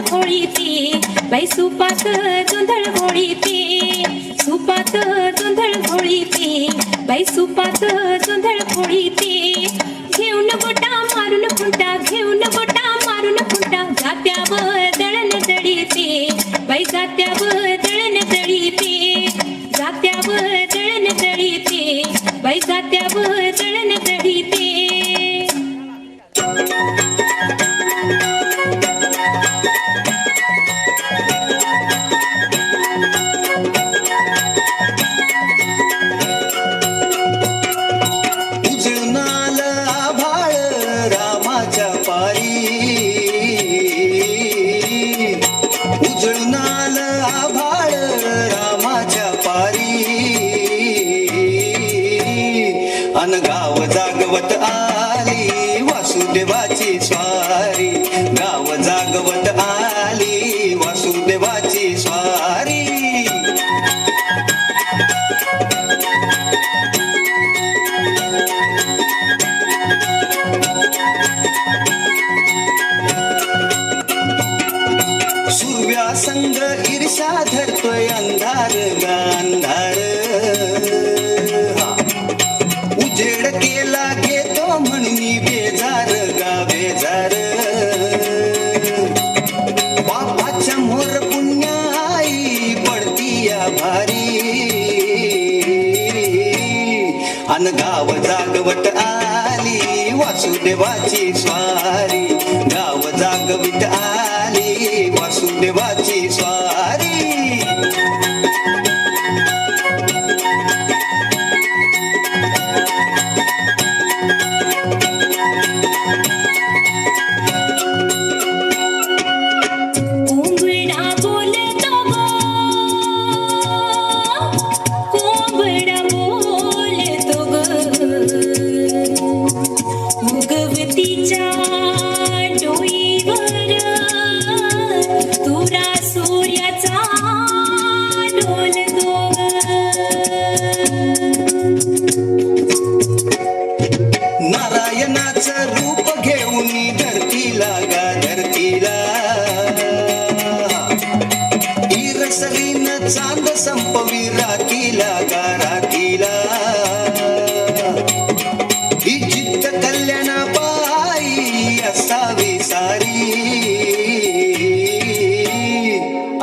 घोळी ती. बाई सुपात जोंधळ घोळी ती. सुपात जोंधळ घोळी ती. बाई सुपात जोंधळ घोळी ती. घेऊन गोटा मारून खुंटा घेऊन गोटा मारून खुंटा. जात्यावर दळण दळीते बाई जात्यावर दळण दळीते जात्यावर दळण दळीते बाई जात्यावर उजळणाल आभाळ रामाच्या पारी. अनगाव जागवत आली वासुदेवाची स्वारी. अन गाव जागवट आली वासुदेवाची स्वारी. गाव जागवित आली वासुदेवाची स्वारी.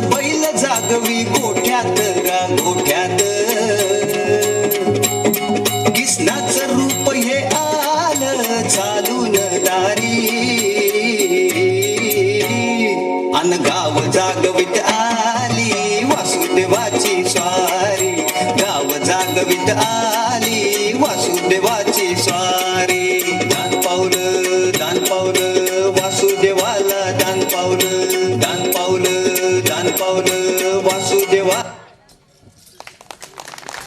बैल जागवी गोठ्यात गा गोठ्यात कृष्णाचं रूप हे आलं चालून दारी. अन गाव जागवित आली वासुदेवाची स्वारी. गाव जागवित आली वासुदेवाची स्वारी.